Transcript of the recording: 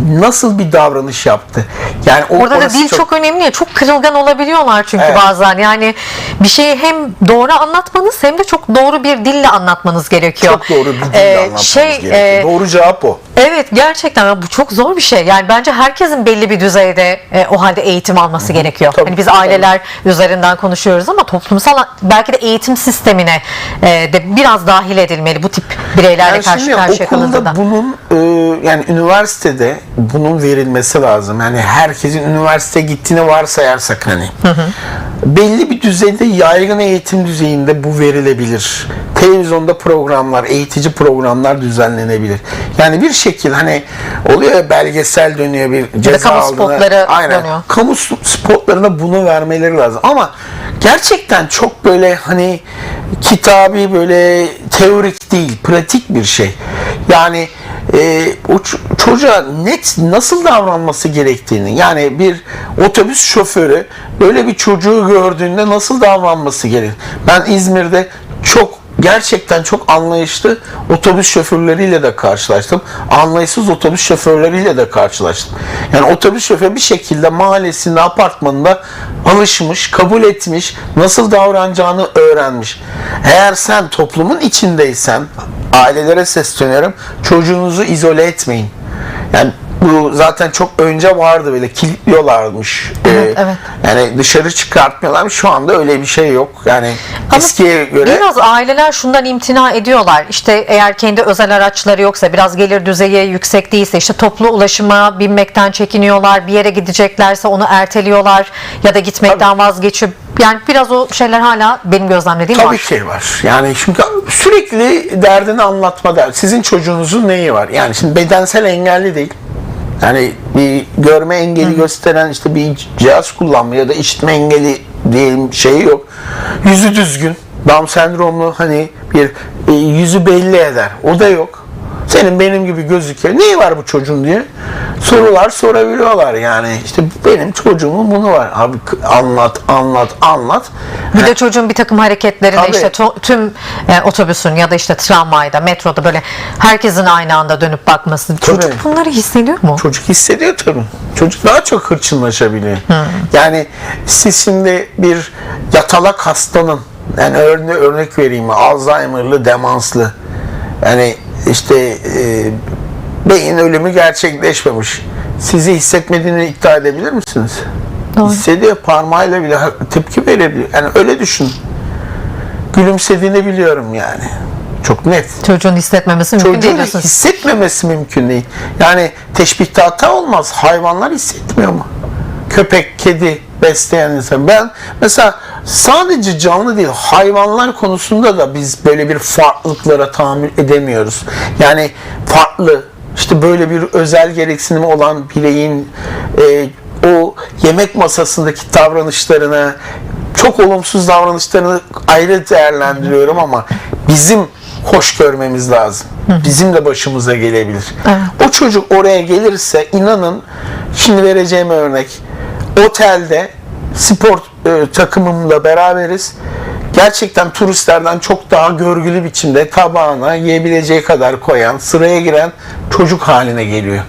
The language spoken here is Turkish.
nasıl bir davranış yaptı? Yani o, Orada da dil çok, önemli ya. Çok kırılgan olabiliyorlar çünkü Evet. bazen. Yani bir şeyi hem doğru anlatmanız hem de çok doğru bir dille anlatmanız gerekiyor. çok doğru bir dille Ee, anlatmamız şey, gerekiyor. e, Doğru cevap o. Evet gerçekten bu çok zor bir şey. Yani bence herkesin belli bir düzeyde e, o halde eğitim alması gerekiyor. Tabii, hani biz tabii. aileler üzerinden konuşuyoruz ama toplumsal belki de eğitim sistemine e, de biraz dahil edilmeli bu tip bireylerle Yani karşı karşıya okulda kalındığında. bunun e, yani üniversitede bunun verilmesi lazım. Yani herkesin üniversite gittiğini varsayarsak hani belli bir düzeyde yaygın eğitim düzeyinde bu verilebilir. Televizyonda programlar, eğitici programlar düzenlenebilir. Yani bir şekil hani oluyor ya belgesel dönüyor bir ceza kamu aldığına- spotları Aynen. dönüyor. Kamu spotlarına bunu vermeleri lazım. Ama gerçekten çok böyle hani kitabi böyle teorik değil, pratik bir şey. Yani e, o çocuğa net nasıl davranması gerektiğini yani bir otobüs şoförü böyle bir çocuğu gördüğünde nasıl davranması gerek. Ben İzmir'de çok gerçekten çok anlayışlı otobüs şoförleriyle de karşılaştım. Anlayışsız otobüs şoförleriyle de karşılaştım. Yani otobüs şoförü bir şekilde mahallesinde, apartmanında alışmış, kabul etmiş, nasıl davranacağını öğrenmiş. Eğer sen toplumun içindeysen, ailelere sesleniyorum, çocuğunuzu izole etmeyin. Yani bu zaten çok önce vardı böyle kilitliyorlarmış. Evet, Ee, evet. Yani dışarı çıkartmıyorlarmış. Şu anda öyle bir şey yok. Yani eskiye göre Biraz aileler şundan imtina ediyorlar. İşte eğer kendi özel araçları yoksa biraz gelir düzeyi yüksek değilse işte toplu ulaşıma binmekten çekiniyorlar. Bir yere gideceklerse onu erteliyorlar ya da gitmekten vazgeçip yani biraz o şeyler hala benim gözlemlediğim Tabii var. ki var. Yani çünkü sürekli derdini anlatma der. Sizin çocuğunuzun neyi var? Yani şimdi bedensel engelli değil. Yani bir görme engeli gösteren işte bir cihaz kullanma ya da işitme engeli diyelim şeyi yok. Yüzü düzgün. Down sendromlu hani bir e, yüzü belli eder. O da yok. Senin benim gibi gözüküyor. Neyi var bu çocuğun diye sorular sorabiliyorlar yani. işte benim çocuğumun bunu var. Abi anlat, anlat, anlat. Bir de çocuğun bir takım hareketlerinde Tabii. işte to- tüm e, otobüsün ya da işte tramvayda, metroda böyle herkesin aynı anda dönüp bakması. Çocuk bunları hissediyor mu? Çocuk hissediyor tabii. Çocuk daha çok hırçınlaşabiliyor. Yani siz şimdi bir yatalak hastanın yani örne örnek vereyim Alzheimer'lı, demanslı yani işte e, beyin ölümü gerçekleşmemiş. Sizi hissetmediğini iddia edebilir misiniz? Doğru. Hissediyor parmağıyla bile tepki verebiliyor. Yani öyle düşün. Gülümsediğini biliyorum yani. Çok net Çocuğun hissetmemesi mümkün değil çocuğun hissetmemesi mümkün değil. Yani teşbihte hata olmaz. Hayvanlar hissetmiyor mu? Köpek, kedi besleyen insan. Ben mesela sadece canlı değil hayvanlar konusunda da biz böyle bir farklılıklara tahammül edemiyoruz. Yani farklı işte böyle bir özel gereksinimi olan bireyin e, o yemek masasındaki davranışlarını çok olumsuz davranışlarını ayrı değerlendiriyorum ama bizim hoş görmemiz lazım. Bizim de başımıza gelebilir. O çocuk oraya gelirse inanın şimdi vereceğim örnek otelde spor e, takımımla beraberiz. Gerçekten turistlerden çok daha görgülü biçimde tabağına yiyebileceği kadar koyan, sıraya giren çocuk haline geliyor.